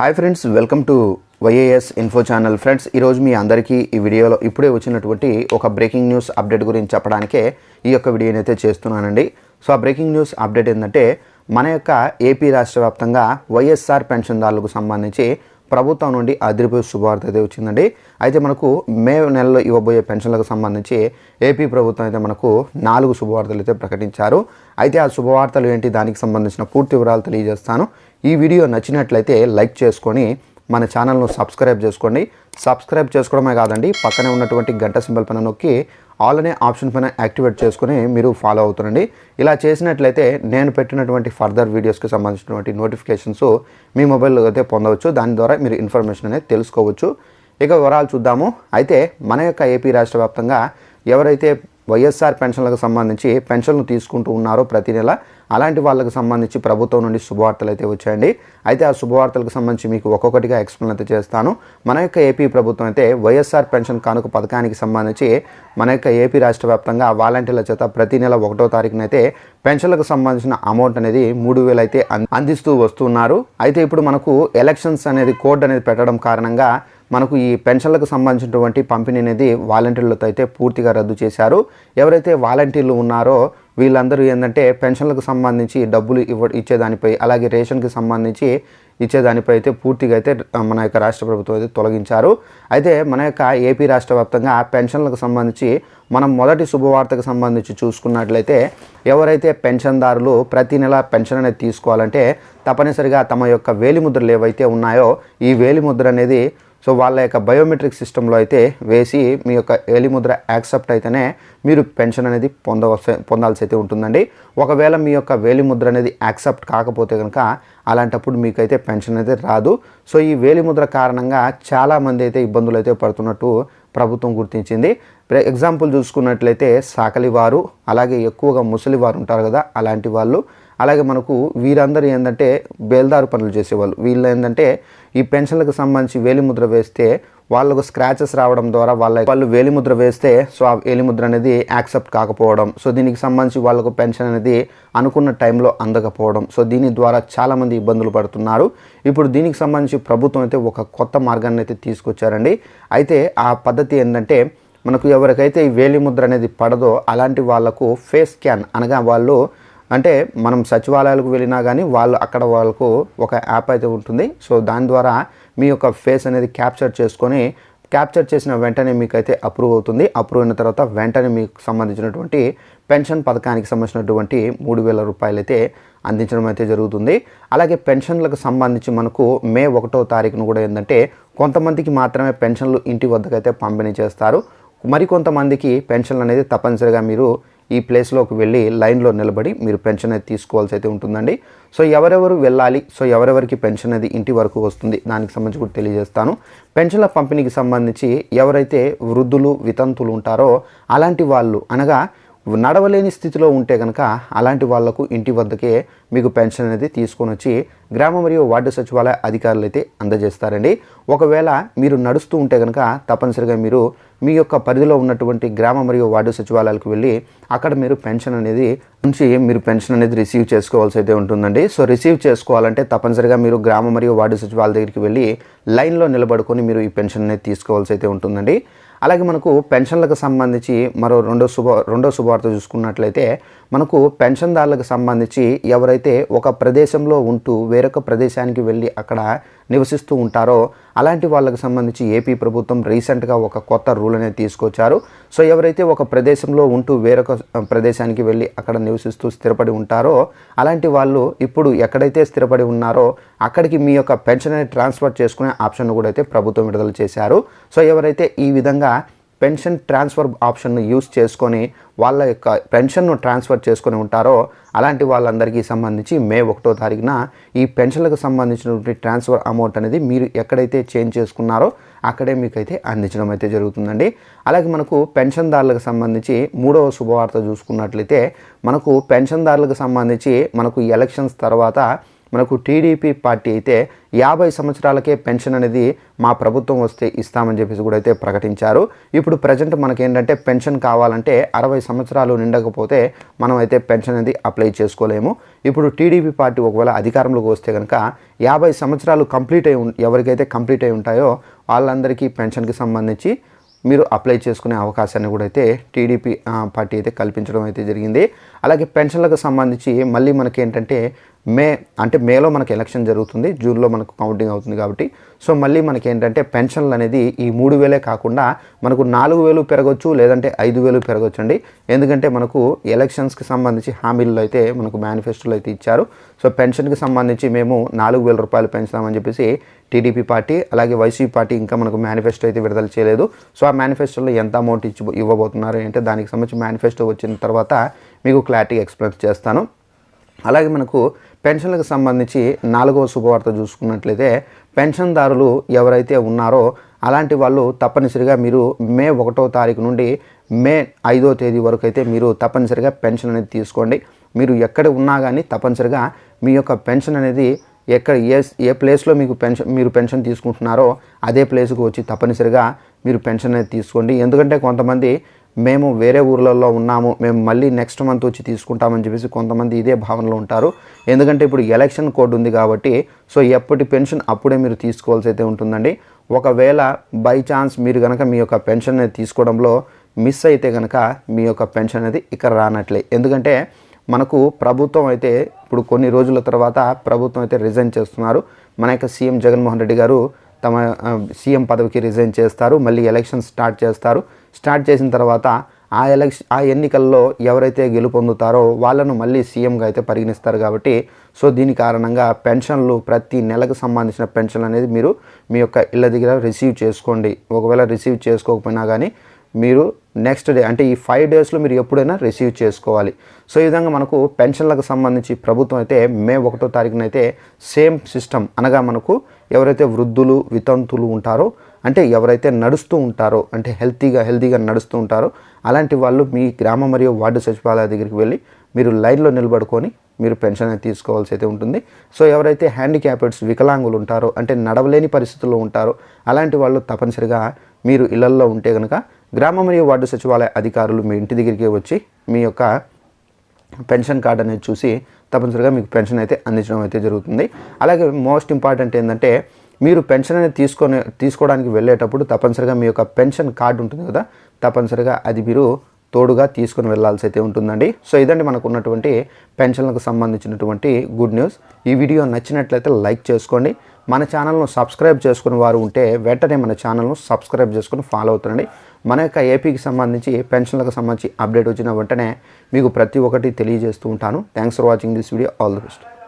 Hi friends welcome to YAS info channel friends ఈరోజు మీ అందరికీ ఈ వీడియోలో ఇప్పుడే వచ్చినటువంటి ఒక బ్రేకింగ్ న్యూస్ అప్డేట్ గురించి చెప్పడానికే ఈ యొక్క వీడియోని అయితే చేస్తున్నానండి. సో ఆ బ్రేకింగ్ న్యూస్ అప్డేట్ ఏంటంటే మన యొక్క ఏపీ రాష్ట్ర వ్యాప్తంగా వైఎస్ఆర్ పెన్షన్దారులకు సంబంధించి ప్రభుత్వం నుండి అదిరిపోయే శుభవార్త అయితే వచ్చిందండి. అయితే మనకు మే నెలలో ఇవ్వబోయే పెన్షన్లకు సంబంధించి ఏపీ ప్రభుత్వం అయితే మనకు నాలుగు శుభవార్తలు అయితే ప్రకటించారు. అయితే ఆ శుభవార్తలు ఏంటి? దానికి సంబంధించిన పూర్తి వివరాలు తెలియజేస్తాను. ఈ వీడియో నచ్చినట్లయితే లైక్ చేసుకొని మన ఛానల్ను సబ్స్క్రైబ్ చేసుకోండి. సబ్స్క్రైబ్ చేసుకోవడమే కాదండి పక్కనే ఉన్నటువంటి గంట సింబల్ పైన నొక్కి ఆల్ అనే ఆప్షన్ పైన యాక్టివేట్ చేసుకుని మీరు ఫాలో అవుతుండండి. ఇలా చేసినట్లయితే నేను పెట్టినటువంటి ఫర్దర్ వీడియోస్కి సంబంధించినటువంటి నోటిఫికేషన్స్ మీ మొబైల్లో అయితే పొందవచ్చు. దాని ద్వారా మీరు ఇన్ఫర్మేషన్ అనేది తెలుసుకోవచ్చు. ఇక వివరాలు చూద్దాము. అయితే మన యొక్క ఏపీ రాష్ట్ర వ్యాప్తంగా ఎవరైతే వైఎస్ఆర్ పెన్షన్లకు సంబంధించి పెన్షన్లు తీసుకుంటూ ఉన్నారో ప్రతి నెల అలాంటి వాళ్ళకు సంబంధించి ప్రభుత్వం నుండి శుభవార్తలు అయితే వచ్చాయండి. అయితే ఆ శుభవార్తలకు సంబంధించి మీకు ఒక్కొక్కటిగా ఎక్స్ప్లెయిన్ అయితే చేస్తాను. మన యొక్క ఏపీ ప్రభుత్వం అయితే వైఎస్ఆర్ పెన్షన్ కానుక పథకానికి సంబంధించి మన యొక్క ఏపీ రాష్ట్ర వ్యాప్తంగా వాలంటీర్ల చేత ప్రతి నెల ఒకటో తారీఖునైతే పెన్షన్లకు సంబంధించిన అమౌంట్ అనేది మూడు వేలు అయితే అందిస్తూ వస్తున్నారు. అయితే ఇప్పుడు మనకు ఎలక్షన్స్ అనేది కోడ్ అనేది పెట్టడం కారణంగా మనకు ఈ పెన్షన్లకు సంబంధించినటువంటి పంపిణీ అనేది వాలంటీర్లతో అయితే పూర్తిగా రద్దు చేశారు. ఎవరైతే వాలంటీర్లు ఉన్నారో వీళ్ళందరూ ఏంటంటే పెన్షన్లకు సంబంధించి డబ్బులు ఇవ్వ ఇచ్చేదానిపై అలాగే రేషన్కి సంబంధించి ఇచ్చేదానిపై అయితే పూర్తిగా అయితే మన యొక్క రాష్ట్ర ప్రభుత్వం అయితే తొలగించారు. అయితే మన యొక్క ఏపీ రాష్ట్ర వ్యాప్తంగా పెన్షన్లకు సంబంధించి మనం మొదటి శుభవార్తకు సంబంధించి చూసుకున్నట్లయితే ఎవరైతే పెన్షన్దారులు ప్రతి నెల పెన్షన్ అనేది తీసుకోవాలంటే తప్పనిసరిగా తమ యొక్క వేలిముద్రలు ఏవైతే ఉన్నాయో ఈ వేలిముద్ర అనేది సో వాళ్ళ యొక్క బయోమెట్రిక్ సిస్టంలో అయితే వేసి మీ యొక్క ఏలిముద్ర యాక్సెప్ట్ అయితేనే మీరు పెన్షన్ అనేది పొందవలసి పొందాల్సి అయితే ఉంటుందండి. ఒకవేళ మీ యొక్క వేలిముద్ర అనేది యాక్సెప్ట్ కాకపోతే కనుక అలాంటప్పుడు మీకైతే పెన్షన్ అయితే రాదు. సో ఈ వేలిముద్ర కారణంగా చాలామంది అయితే ఇబ్బందులు అయితే పడుతున్నట్టు ప్రభుత్వం గుర్తించింది. ఎగ్జాంపుల్ చూసుకున్నట్లయితే సాకలి వారు అలాగే ఎక్కువగా ముసలి వారు ఉంటారు కదా అలాంటి వాళ్ళు. అలాగే మనకు వీరందరూ ఏంటంటే బేల్దారు పనులు చేసేవాళ్ళు. వీళ్ళు ఏంటంటే ఈ పెన్షన్లకు సంబంధించి వేలిముద్ర వేస్తే వాళ్ళకు స్క్రాచెస్ రావడం ద్వారా వాళ్ళ వాళ్ళు వేలిముద్ర వేస్తే సో ఆ వేలిముద్ర అనేది యాక్సెప్ట్ కాకపోవడం. సో దీనికి సంబంధించి వాళ్ళకు పెన్షన్ అనేది అనుకున్న టైంలో అందకపోవడం. సో దీని ద్వారా చాలామంది ఇబ్బందులు పడుతున్నారు. ఇప్పుడు దీనికి సంబంధించి ప్రభుత్వం అయితే ఒక కొత్త మార్గాన్ని అయితే తీసుకొచ్చారండి. అయితే ఆ పద్ధతి ఏంటంటే మనకు ఎవరికైతే ఈ వేలిముద్ర అనేది పడదో అలాంటి వాళ్ళకు ఫేస్ స్కాన్ అనగా వాళ్ళు అంటే మనం సచివాలయాలకు వెళ్ళినా కానీ వాళ్ళు అక్కడ వాళ్ళకు ఒక యాప్ అయితే ఉంటుంది. సో దాని ద్వారా మీ యొక్క ఫేస్ అనేది క్యాప్చర్ చేసుకొని క్యాప్చర్ చేసిన వెంటనే మీకైతే అప్రూవ్ అవుతుంది. అప్రూవ్ అయిన తర్వాత వెంటనే మీకు సంబంధించినటువంటి పెన్షన్ పథకానికి సంబంధించినటువంటి మూడు వేల రూపాయలు అయితే అందించడం అయితే జరుగుతుంది. అలాగే పెన్షన్లకు సంబంధించి మనకు మే ఒకటో తారీఖున కూడా ఏంటంటే కొంతమందికి మాత్రమే పెన్షన్లు ఇంటి వద్దకైతే పంపిణీ చేస్తారు. మరికొంతమందికి పెన్షన్లు అనేది తప్పనిసరిగా మీరు ఈ ప్లేస్లోకి వెళ్ళి లైన్లో నిలబడి మీరు పెన్షన్ అనేది తీసుకోవాల్సి అయితే ఉంటుందండి. సో ఎవరెవరు వెళ్ళాలి? సో ఎవరెవరికి పెన్షన్ అనేది ఇంటి వరకు వస్తుంది? దానికి సంబంధించి కూడా తెలియజేస్తాను. పెన్షన్ల పంపిణీకి సంబంధించి ఎవరైతే వృద్ధులు వితంతులు ఉంటారో అలాంటి వాళ్ళు అనగా నడవలేని స్థితిలో ఉంటే కనుక అలాంటి వాళ్ళకు ఇంటి వద్దకే మీకు పెన్షన్ అనేది తీసుకొని వచ్చి గ్రామ మరియు వార్డు సచివాలయ అధికారులు అయితే అందజేస్తారండి. ఒకవేళ మీరు నడుస్తూ ఉంటే కనుక తప్పనిసరిగా మీరు మీ యొక్క పరిధిలో ఉన్నటువంటి గ్రామ మరియు వార్డు సచివాలయాలకు వెళ్ళి అక్కడ మీరు పెన్షన్ అనేది నుంచి మీరు పెన్షన్ అనేది రిసీవ్ చేసుకోవాల్సి అయితే ఉంటుందండి. సో రిసీవ్ చేసుకోవాలంటే తప్పనిసరిగా మీరు గ్రామ మరియు వార్డు సచివాలయ దగ్గరికి వెళ్ళి లైన్లో నిలబడుకొని మీరు ఈ పెన్షన్ అనేది తీసుకోవాల్సి అయితే ఉంటుందండి. అలాగే మనకు పెన్షన్లకు సంబంధించి మరో రెండో శుభ రెండో శుభవార్త చూసుకున్నట్లయితే మనకు పెన్షన్దారులకు సంబంధించి ఎవరైతే ఒక ప్రదేశంలో ఉంటూ వేరొక ప్రదేశానికి వెళ్ళి అక్కడ నివసిస్తూ ఉంటారో అలాంటి వాళ్ళకి సంబంధించి ఏపీ ప్రభుత్వం రీసెంట్గా ఒక కొత్త రూల్ అనేది తీసుకొచ్చారు. సో ఎవరైతే ఒక ప్రదేశంలో ఉంటూ వేరొక ప్రదేశానికి వెళ్ళి అక్కడ నివసిస్తూ స్థిరపడి ఉంటారో అలాంటి వాళ్ళు ఇప్పుడు ఎక్కడైతే స్థిరపడి ఉన్నారో అక్కడికి మీ యొక్క పెన్షన్ అనేది ట్రాన్స్ఫర్ చేసుకునే ఆప్షన్ కూడా అయితే ప్రభుత్వం విడుదల చేశారు. సో ఎవరైతే ఈ విధంగా పెన్షన్ ట్రాన్స్ఫర్ ఆప్షన్ను యూస్ చేసుకొని వాళ్ళ యొక్క పెన్షన్ను ట్రాన్స్ఫర్ చేసుకొని ఉంటారో అలాంటి వాళ్ళందరికీ సంబంధించి మే ఒకటో తారీఖున ఈ పెన్షన్లకు సంబంధించినటువంటి ట్రాన్స్ఫర్ అమౌంట్ అనేది మీరు ఎక్కడైతే చేంజ్ చేసుకున్నారో అక్కడే మీకైతే అందించడం అయితే జరుగుతుందండి. అలాగే మనకు పెన్షన్దారులకు సంబంధించి మూడవ శుభవార్త చూసుకున్నట్లయితే మనకు పెన్షన్దారులకు సంబంధించి మనకు ఎలక్షన్స్ తర్వాత మనకు టీడీపీ పార్టీ అయితే యాభై సంవత్సరాలకే పెన్షన్ అనేది మా ప్రభుత్వం వస్తే ఇస్తామని చెప్పేసి కూడా అయితే ప్రకటించారు. ఇప్పుడు ప్రజెంట్ మనకేంటంటే పెన్షన్ కావాలంటే అరవై సంవత్సరాలు నిండకపోతే మనం అయితే పెన్షన్ అనేది అప్లై చేసుకోలేము. ఇప్పుడు టీడీపీ పార్టీ ఒకవేళ అధికారంలోకి వస్తే కనుక యాభై సంవత్సరాలు కంప్లీట్ అయి ఎవరికైతే కంప్లీట్ అయి ఉంటాయో వాళ్ళందరికీ పెన్షన్కి సంబంధించి మీరు అప్లై చేసుకునే అవకాశాన్ని కూడా అయితే టీడీపీ పార్టీ అయితే కల్పించడం అయితే జరిగింది. అలాగే పెన్షన్లకు సంబంధించి మళ్ళీ మనకి ఏంటంటే మే అంటే మేలో మనకు ఎలక్షన్ జరుగుతుంది జూన్లో మనకు కౌంటింగ్ అవుతుంది కాబట్టి. సో మళ్ళీ మనకి ఏంటంటే పెన్షన్లు అనేది ఈ మూడు వేలే కాకుండా మనకు నాలుగు వేలు పెరగవచ్చు లేదంటే ఐదు వేలు పెరగచ్చు అండి ఎందుకంటే మనకు ఎలక్షన్స్కి సంబంధించి హామీలు అయితే మనకు మేనిఫెస్టోలు అయితే ఇచ్చారు. సో పెన్షన్కి సంబంధించి మేము నాలుగు వేల రూపాయలు పెంచుతామని చెప్పేసి టీడీపీ పార్టీ అలాగే వైసీపీ పార్టీ ఇంకా మనకు మేనిఫెస్టో అయితే విడుదల చేయలేదు. సో ఆ మేనిఫెస్టోలో ఎంత అమౌంట్ ఇచ్చి ఇవ్వబోతున్నారు అంటే దానికి సంబంధించి మేనిఫెస్టో వచ్చిన తర్వాత మీకు క్లారిటీగా ఎక్స్ప్లెయిన్ చేస్తాను. అలాగే మనకు పెన్షన్లకు సంబంధించి నాలుగవ శుభవార్త చూసుకున్నట్లయితే పెన్షన్దారులు ఎవరైతే ఉన్నారో అలాంటి వాళ్ళు తప్పనిసరిగా మీరు మే ఒకటో తారీఖు నుండి మే ఐదో తేదీ వరకు అయితే మీరు తప్పనిసరిగా పెన్షన్ అనేది తీసుకోండి. మీరు ఎక్కడ ఉన్నా కానీ తప్పనిసరిగా మీ యొక్క పెన్షన్ అనేది ఎక్కడ ఏ ఏ ప్లేస్లో మీకు పెన్షన్ మీరు పెన్షన్ తీసుకుంటున్నారో అదే ప్లేస్కి వచ్చి తప్పనిసరిగా మీరు పెన్షన్ అనేది తీసుకోండి. ఎందుకంటే కొంతమంది మేము వేరే ఊర్లలో ఉన్నాము మేము మళ్ళీ నెక్స్ట్ మంత్ వచ్చి తీసుకుంటామని చెప్పేసి కొంతమంది ఇదే భావనలో ఉంటారు. ఎందుకంటే ఇప్పుడు ఎలక్షన్ కోడ్ ఉంది కాబట్టి సో ఎప్పటి పెన్షన్ అప్పుడే మీరు తీసుకోవాల్సి అయితే ఉంటుందండి. ఒకవేళ బై ఛాన్స్ మీరు కనుక మీ యొక్క పెన్షన్ అనేది తీసుకోవడంలో మిస్ అయితే కనుక మీ యొక్క పెన్షన్ అనేది ఇక్కడ రానట్లే. ఎందుకంటే మనకు ప్రభుత్వం అయితే ఇప్పుడు కొన్ని రోజుల తర్వాత ప్రభుత్వం అయితే రిజైన్ చేస్తున్నారు. మన యొక్క సీఎం జగన్మోహన్ రెడ్డి గారు తమ సీఎం పదవికి రిజైన్ చేస్తారు మళ్ళీ ఎలక్షన్ స్టార్ట్ చేస్తారు. స్టార్ట్ చేసిన తర్వాత ఆ ఎలక్షన్ ఆ ఎన్నికల్లో ఎవరైతే గెలుపొందుతారో వాళ్ళను మళ్ళీ సీఎంగా అయితే పరిగణిస్తారు కాబట్టి సో దీని కారణంగా పెన్షన్లు ప్రతి నెలకు సంబంధించిన పెన్షన్ అనేది మీరు మీ యొక్క ఇళ్ళ దగ్గర రిసీవ్ చేసుకోండి. ఒకవేళ రిసీవ్ చేసుకోకపోయినా కానీ మీరు నెక్స్ట్ డే అంటే ఈ ఫైవ్ డేస్లో మీరు ఎప్పుడైనా రిసీవ్ చేసుకోవాలి. సో ఈ విధంగా మనకు పెన్షన్లకు సంబంధించి ప్రభుత్వం అయితే మే ఒకటో తారీఖునైతే సేమ్ సిస్టమ్ అనగా మనకు ఎవరైతే వృద్ధులు వితంతులు ఉంటారో అంటే ఎవరైతే నడుస్తూ ఉంటారో అంటే హెల్తీగా హెల్తీగా నడుస్తూ ఉంటారో అలాంటి వాళ్ళు మీ గ్రామ మరియు వార్డు సచివాలయ దగ్గరికి వెళ్ళి మీరు లైన్లో నిలబడుకొని మీరు పెన్షన్ అనేది తీసుకోవాల్సి అయితే ఉంటుంది. సో ఎవరైతే హ్యాండిక్యాప్డ్స్ వికలాంగులు ఉంటారో అంటే నడవలేని పరిస్థితుల్లో ఉంటారో అలాంటి వాళ్ళు తప్పనిసరిగా మీరు ఇళ్ళల్లో ఉంటే కనుక గ్రామ మరియు వార్డు సచివాలయ అధికారులు మీ ఇంటి దగ్గరికి వచ్చి మీ యొక్క పెన్షన్ కార్డ్ అనేది చూసి తప్పనిసరిగా మీకు పెన్షన్ అయితే అందించడం అయితే జరుగుతుంది. అలాగే మోస్ట్ ఇంపార్టెంట్ ఏంటంటే మీరు పెన్షన్ అనేది తీసుకొని తీసుకోవడానికి వెళ్ళేటప్పుడు తప్పనిసరిగా మీ యొక్క పెన్షన్ కార్డు ఉంటుంది కదా తప్పనిసరిగా అది మీరు తోడుగా తీసుకొని వెళ్ళాల్సి అయితే ఉంటుందండి. సో ఇదండి మనకు ఉన్నటువంటి పెన్షన్లకు సంబంధించినటువంటి గుడ్ న్యూస్ ఈ వీడియో నచ్చినట్లయితే లైక్ చేసుకోండి. మన ఛానల్ను సబ్స్క్రైబ్ చేసుకుని వారు ఉంటే వెంటనే మన ఛానల్ను సబ్స్క్రైబ్ చేసుకుని ఫాలో అవుతుండండి. మన యొక్క ఏపీకి సంబంధించి పెన్షన్లకు సంబంధించి అప్డేట్ వచ్చిన వెంటనే మీకు ప్రతి ఒక్కటి తెలియజేస్తూ ఉంటాను. Thanks for watching this video all the best